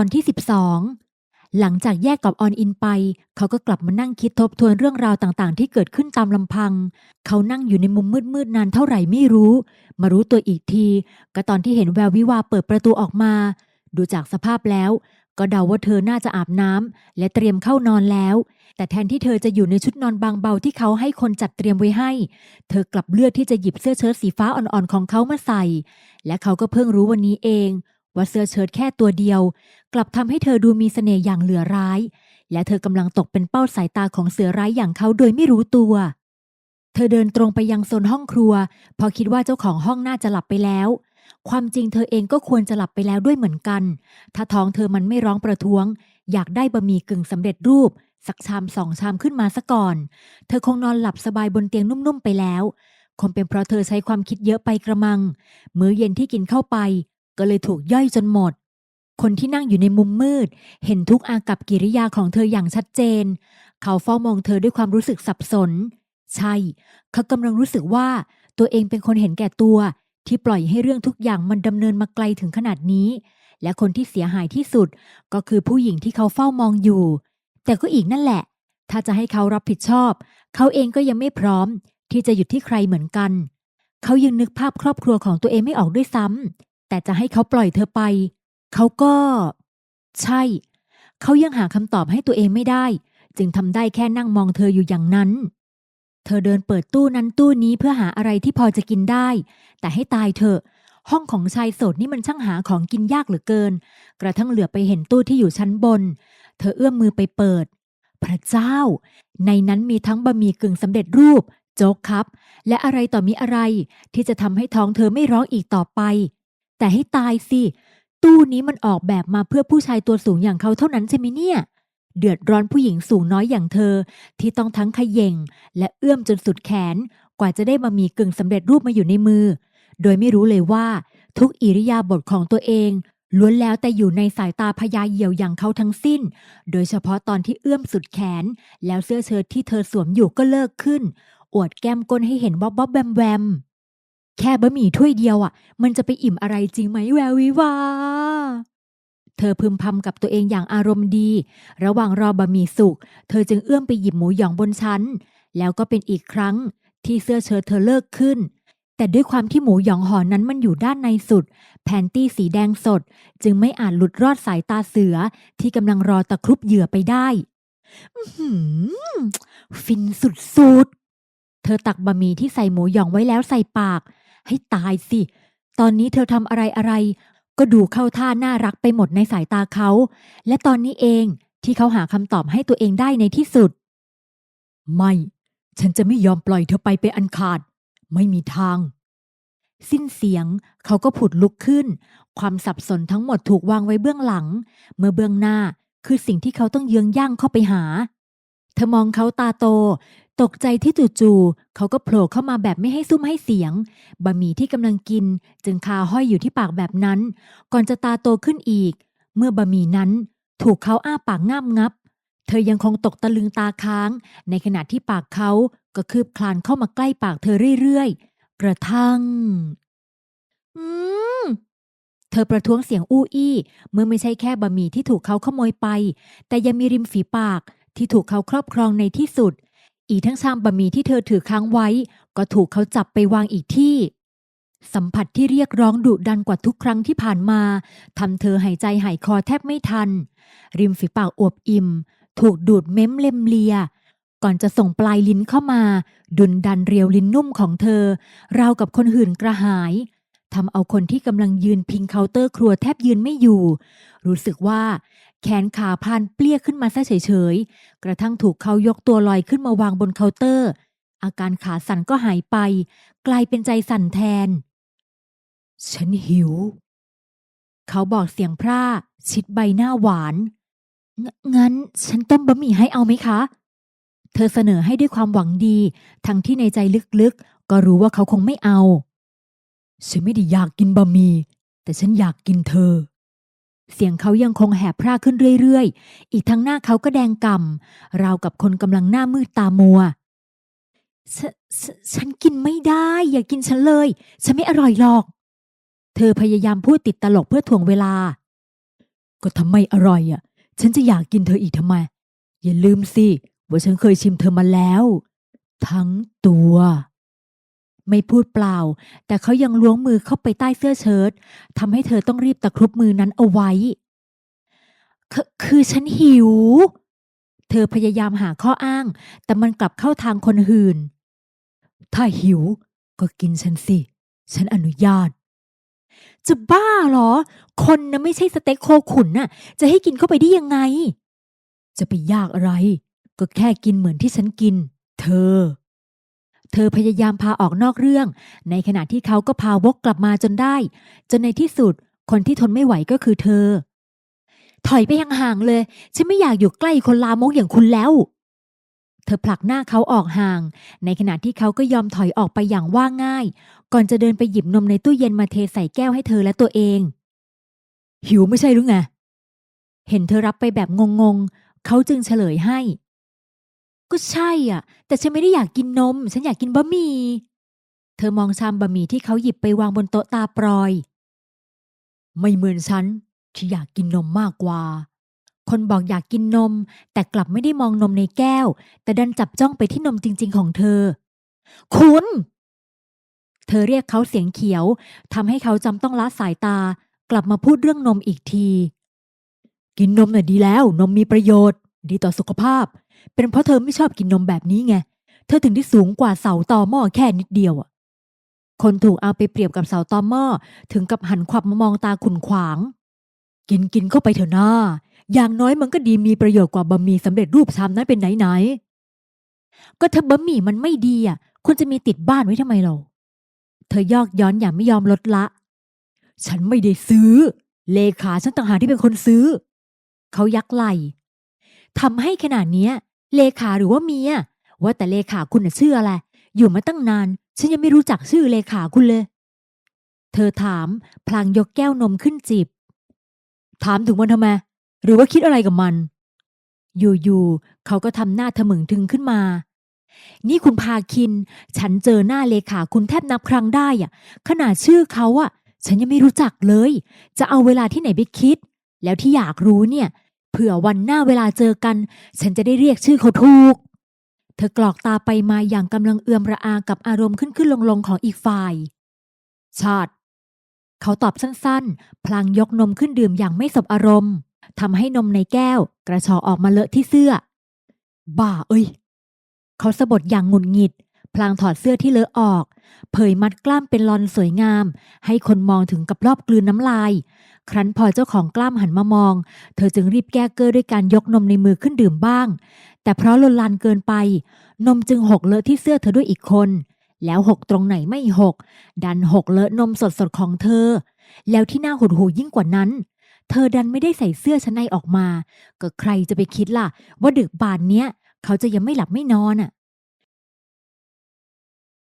อนที่ 12 หลังจากแยกกับออนอินไป เขาก็กลับมานั่งคิดทบทวนเรื่องราวต่างๆ ที่เกิดขึ้นตามลำพัง เขานั่งอยู่ในมุมมืดๆนานเท่าไหร่ไม่รู้ มารู้ตัวอีกที ก็ตอนที่เห็นแวววิวาเปิดประตูออกมา ดูจากสภาพแล้ว ก็เดาว่าเธอน่าจะอาบน้ำและเตรียมเข้านอนแล้ว แต่แทนที่เธอจะอยู่ในชุดนอนบางเบาที่เขาให้คนจัดเตรียมไว้ให้ เธอกลับเลือกที่จะหยิบเสื้อเชิ้ตสีฟ้าอ่อนๆของเขามาใส่ และเขาก็เพิ่งรู้วันนี้เอง ว่าเสื้อเชิ้ตแค่ตัวเดียว กลับทำให้เธอดูมีเสน่ห์อย่างเหลือร้าย และเธอกำลังตกเป็นเป้าสายตาของเสือร้ายอย่างเขาโดยไม่รู้ตัว เธอเดินตรงไปยังโซนห้องครัว พอคิดว่าเจ้าของห้องน่าจะหลับไปแล้ว ความจริงเธอเองก็ควรจะหลับไปแล้วด้วยเหมือนกัน ถ้าท้องเธอมันไม่ร้องประท้วง อยากได้บะหมี่กึ่งสำเร็จรูป สักชามสองชามขึ้นมาซะก่อน เธอคงนอนหลับสบายบนเตียงนุ่มๆไปแล้วคงเป็นเพราะเธอใช้ความคิดเยอะไปกระมัง มื้อเย็นที่กินเข้าไป ก็เลยถูกย่อยจนหมด คนที่นั่งอยู่ในมุมมืด เห็นทุกอากับกิริยาของเธออย่างชัดเจน เขาเฝ้ามองเธอด้วยความรู้สึกสับสน ใช่ เขากำลังรู้สึกว่าตัวเองเป็นคนเห็นแก่ตัว ที่ปล่อยให้เรื่องทุกอย่างมันดำเนินมาไกลถึงขนาดนี้ และคนที่เสียหายที่สุด ก็คือผู้หญิงที่เขาเฝ้ามองอยู่ แต่ก็อีกนั่นแหละ ถ้าจะให้เขารับผิดชอบ เขาเองก็ยังไม่พร้อม ที่จะหยุดที่ใครเหมือนกันเขายังนึกภาพครอบครัวของตัวเองไม่ออกด้วยซ้ำ แต่จะให้เขาปล่อยเธอไป เขาก็ ใช่ เขายังหาคำตอบให้ตัวเองไม่ได้ จึงทำได้แค่นั่งมองเธออยู่อย่างนั้น เธอเดินเปิดตู้นั้นตู้นี้เพื่อหาอะไรที่พอจะกินได้ แต่ให้ตายเถอะ ห้องของชายโสดนี่มันช่างหาของกินยากเหลือเกิน กระทั่งเหลือไปเห็นตู้ที่อยู่ชั้นบน เธอเอื้อมมือไปเปิด พระเจ้า ในนั้นมีทั้งบะหมี่กึ่งสำเร็จรูป โจ๊กครับ และอะไรต่อมีอะไร ที่จะทำให้ท้องเธอไม่ร้องอีกต่อไป แต่ให้ตายสิ ตู้นี้มันออกแบบมาเพื่อผู้ชายตัวสูงอย่างเขาเท่านั้นใช่ไหมเนี่ย เดือดร้อนผู้หญิงสูงน้อยอย่างเธอ ที่ต้องทั้งขย่งและเอื้อมจนสุดแขน กว่าจะได้บะหมี่กึ่งสำเร็จรูปมาอยู่ในมือ โดยไม่รู้เลยว่า ทุกอิริยาบถของตัวเองล้วนแล้วแต่อยู่ในสายตาพยาเหี่ยวอย่างเขาทั้งสิ้น โดยเฉพาะตอนที่เอื้อมสุดแขน แล้วเสื้อเชิ้ตที่เธอสวมอยู่ก็เลิกขึ้น อวดแก้มก้นให้เห็นวอบวอบแวมแวม แค่บะหมี่ถ้วยเดียวอะ มันจะไปอิ่มอะไรจริงไหมแวววิวา เธอพึมพำกับตัวเองอย่างอารมณ์ดี ระหว่างรอบะหมี่สุก เธอจึงเอื้อมไปหยิบหมูหยองบนชั้น แล้วก็เป็นอีกครั้งที่เสื้อเชิ้ตเธอเลิกขึ้น แต่ด้วยความที่หมูหยองห่อนั้นมันอยู่ด้านในสุด แผนตี้สีแดงสด จึงไม่อาจหลุดรอดสายตาเสือที่กำลังรอตะครุบเหยื่อไปได้ฟินสุดๆ เธอตักบะหมี่ที่ใส่หมูหยองไว้แล้วใส่ปาก ให้ตายสิ ตอนนี้เธอทำอะไรอะไร ก็ดูเข้าท่าน่ารักไปหมดในสายตาเขา และตอนนี้เองที่เขาหาคำตอบให้ตัวเองได้ในที่สุด ไม่ ฉันจะไม่ยอมปล่อยเธอไปเป็นอันขาด ไม่มีทาง สิ้นเสียงเขาก็ผุดลุกขึ้น ความสับสนทั้งหมดถูกวางไว้เบื้องหลัง เมื่อเบื้องหน้าคือสิ่งที่เขาต้องเยื้องย่างเข้าไปหา เธอมองเขาตาโต ตกใจที่จู่ๆเขาก็โผล่เข้ามาแบบไม่ให้ซุ้มให้เสียง บะหมี่ที่กำลังกิน จึงคาห้อยอยู่ที่ปากแบบนั้น ก่อนจะตาโตขึ้นอีก เมื่อบะหมี่นั้น ถูกเขาอ้าปากง่ามงับ เธอยังคงตกตะลึงตาค้าง ในขณะที่ปากเขาก็คืบคลานเข้ามาใกล้ปากเธอเรื่อยๆ กระทั่ง อืมเธอประท้วงเสียงอู้อี้ เมื่อไม่ใช่แค่บะหมี่ที่ถูกเขาขโมยไป แต่ยังมีริมฝีปากที่ถูกเขาครอบครองในที่สุด อีกทั้งชามบะหมี่ที่เธอถือค้างไว้ ก็ถูกเขาจับไปวางอีกที่ สัมผัสที่เรียกร้องดุดันกว่าทุกครั้งที่ผ่านมาทำเธอหายใจหายคอแทบไม่ทัน ริมฝีปากอวบอิ่ม ถูกดูดเม้มเล็มเลีย ก่อนจะส่งปลายลิ้นเข้ามา ดุนดันเรียวลิ้นนุ่มของเธอ ราวกับคนหื่นกระหาย ทำเอาคนที่กำลังยืนพิงเคาน์เตอร์ครัวแทบยืนไม่อยู่ รู้สึกว่าแขนขาพานเปลี้ยขึ้นมาซะเฉยๆ กระทั่งถูกเขายกตัวลอยขึ้นมาวางบนเคาน์เตอร์ อาการขาสั่นก็หายไป กลายเป็นใจสั่นแทน ฉันหิว เขาบอกเสียงพร่า ชิดใบหน้าหวานงงั้นฉันต้มบะหมี่ให้เอาไหมคะ เธอเสนอให้ด้วยความหวังดี ทั้งที่ในใจลึกๆ ก็รู้ว่าเขาคงไม่เอา ฉันไม่ได้อยากกินบะหมี่แต่ฉันอยากกินเธอ เสียงเขายังคงแหบพร่าขึ้นเรื่อยๆ อีกทั้งหน้าเขาก็แดงก่ำราวกับคนกำลังหน้ามืดตามัวฉฉฉันกินไม่ได้ อย่ากินฉันเลย ฉันไม่อร่อยหรอก เธอพยายามพูดติดตลกเพื่อถ่วงเวลา ก็ทำไมอร่อยอะ ฉันจะอยากกินเธออีกทำไม อย่าลืมสิว่าฉันเคยชิมเธอมาแล้ว ทั้งตัว ไม่พูดเปล่า แต่เขายังล้วงมือเข้าไปใต้เสื้อเชิ้ตทำให้เธอต้องรีบตะครุบมือนั้นเอาไว้ คือฉันหิว เธอพยายามหาข้ออ้าง แต่มันกลับเข้าทางคนหื่น ถ้าหิว ก็กินฉันสิ ฉันอนุญาต จะบ้าเหรอ คนนะไม่ใช่สเต็กโคขุนน่ะ จะให้กินเข้าไปได้ยังไง จะไปยากอะไร ก็แค่กินเหมือนที่ฉันกิน เธอ เธอพยายามพาออกนอกเรื่อง ในขณะที่เขาก็พาวกกลับมาจนได้ จนในที่สุด คนที่ทนไม่ไหวก็คือเธอ ถอยไปห่างๆเลย ฉันไม่อยากอยู่ใกล้คนลามกอย่างคุณแล้ว เธอผลักหน้าเขาออกห่าง ในขณะที่เขาก็ยอมถอยออกไปอย่างว่าง่าย ก่อนจะเดินไปหยิบนมในตู้เย็นมาเทใส่แก้วให้เธอและตัวเอง หิวไม่ใช่หรือไง เห็นเธอรับไปแบบงงๆ เขาจึงเฉลยให้ ก็ใช่อะ แต่ฉันไม่ได้อยากกินนม ฉันอยากกินบะหมี่ เธอมองชามบะหมี่ที่เขาหยิบไปวางบนโต๊ะตาปลอย ไม่เหมือนฉันที่อยากกินนมมากกว่า คนบอกอยากกินนม แต่กลับไม่ได้มองนมในแก้ว แต่ดันจับจ้องไปที่นมจริง ๆ ของเธอ คุณ เธอเรียกเขาเสียงเขียวทำให้เขาจำต้องละสายตา กลับมาพูดเรื่องนมอีกที กินนมน่ะดีแล้ว นมมีประโยชน์ ดีต่อสุขภาพ เป็นเพราะเธอไม่ชอบกินนมแบบนี้ไง เธอถึงได้สูงกว่าเสาตอหม้อแค่นิดเดียวอะ คนถูกเอาไปเปรียบกับเสาตอหม้อถึงกับหันขวับมามองตาขุนขวาง กินกินเข้าไปเถอะนาอย่างน้อยมันก็ดีมีประโยชน์กว่าบะหมี่สำเร็จรูปชามนั้นเป็นไหนไหน ก็ถ้าบะหมี่มันไม่ดีอะคุณจะมีติดบ้านไว้ทำไมเรา เธอยอกย้อนอย่างไม่ยอมลดละ ฉันไม่ได้ซื้อ เลขาฉันต่างหากที่เป็นคนซื้อ เขายักไหลทำให้ขนาดเนี้ย เลขาหรือว่าเมียว่าแต่เลขาคุณน่ะชื่ออะไร อยู่มาตั้งนาน ฉันยังไม่รู้จักชื่อเลขาคุณเลย เธอถามพลางยกแก้วนมขึ้นจิบ ถามถึงมันทำไม หรือว่าคิดอะไรกับมัน อยู่ๆเขาก็ทำหน้าทะมึงทึงขึ้นมา นี่คุณพาคิน ฉันเจอหน้าเลขาคุณแทบนับครั้งได้อะขนาดชื่อเขาอะฉันยังไม่รู้จักเลย จะเอาเวลาที่ไหนไปคิด แล้วที่อยากรู้เนี่ย เผื่อวันหน้าเวลาเจอกัน ฉันจะได้เรียกชื่อเขาถูก เธอกรอกตาไปมาอย่างกำลังเอือมระอากับอารมณ์ขึ้นขึ้นลงลงของอีกฝ่าย ชาติ เขาตอบสั้นๆ พลางยกนมขึ้นดื่มอย่างไม่สบอารมณ์ทำให้นมในแก้ว กระชอออกมาเลอะที่เสื้อ บ้าเอ้ย เขาสะบดอย่างหงุดหงิด พลางถอดเสื้อที่เลอะออก เผยมัดกล้ามเป็นลอนสวยงาม ให้คนมองถึงกับรอบกลืนน้ำลาย ครั้นพอเจ้าของกล้ามหันมามอง เธอจึงรีบแก้เกอร์ด้วยการยกนมในมือขึ้นดื่มบ้าง แต่เพราะลนลานเกินไป นมจึงหกเลอะที่เสื้อเธอด้วยอีกคน แล้วหกตรงไหนไม่หก ดันหกเลอะนมสดๆของเธอ แล้วที่น่าหดหูยิ่งกว่านั้นเธอดันไม่ได้ใส่เสื้อชั้นในออกมา ก็ใครจะไปคิดล่ะ ว่าดึกบานเนี้ย เขาจะยังไม่หลับไม่นอนอะ